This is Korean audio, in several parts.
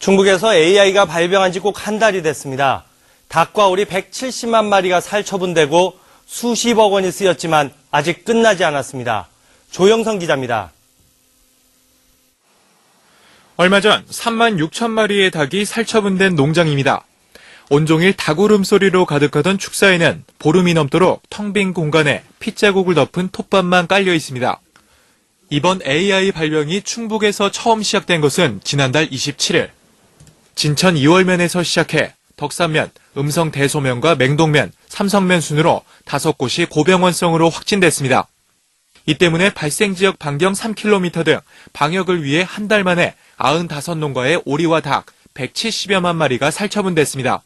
중국에서 AI가 발병한 지 꼭 한 달이 됐습니다. 닭과 오리 170만 마리가 살처분되고 수십억 원이 쓰였지만 아직 끝나지 않았습니다. 조영성 기자입니다. 얼마 전 3만 6천 마리의 닭이 살처분된 농장입니다. 온종일 닭 울음소리로 가득하던 축사에는 보름이 넘도록 텅 빈 공간에 핏자국을 덮은 톱밥만 깔려 있습니다. 이번 AI 발병이 충북에서 처음 시작된 것은 지난달 27일. 진천 2월면에서 시작해 덕산면, 음성 대소면과 맹동면, 삼성면 순으로 다섯 곳이 고병원성으로 확진됐습니다. 이 때문에 발생 지역 반경 3km 등 방역을 위해 한 달 만에 95농가의 오리와 닭 170여만 마리가 살처분됐습니다.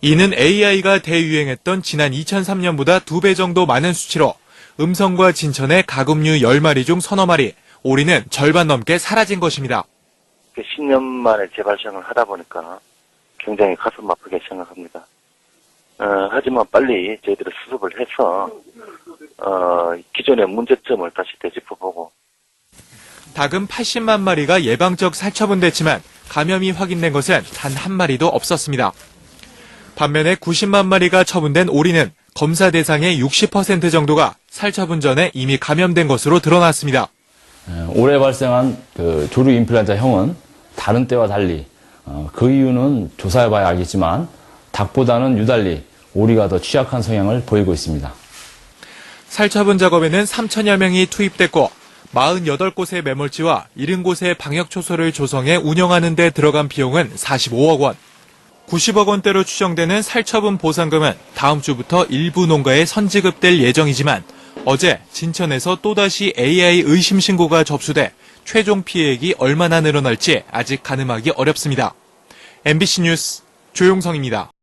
이는 AI가 대유행했던 지난 2003년보다 두 배 정도 많은 수치로 음성과 진천의 가금류 10마리 중 서너 마리, 오리는 절반 넘게 사라진 것입니다. 10년 만에 재발생을 하다 보니까 굉장히 가슴 아프게 생각합니다. 어, 하지만 빨리 저희들이 수습을 해서 어, 기존의 문제점을 다시 되짚어보고 닭은 80만 마리가 예방적 살처분됐지만 감염이 확인된 것은 단 한 마리도 없었습니다. 반면에 90만 마리가 처분된 오리는 검사 대상의 60% 정도가 살처분 전에 이미 감염된 것으로 드러났습니다. 에, 올해 발생한 그 조류 인플루엔자형은 다른 때와 달리 어, 그 이유는 조사해봐야 알겠지만 닭보다는 유달리 오리가 더 취약한 성향을 보이고 있습니다. 살처분 작업에는 3천여 명이 투입됐고 48곳의 매몰지와 70곳의 방역초소를 조성해 운영하는 데 들어간 비용은 45억 원. 90억 원대로 추정되는 살처분 보상금은 다음 주부터 일부 농가에 선지급될 예정이지만 어제 진천에서 또다시 AI 의심 신고가 접수돼 최종 피해액이 얼마나 늘어날지 아직 가늠하기 어렵습니다. MBC 뉴스 조용성입니다.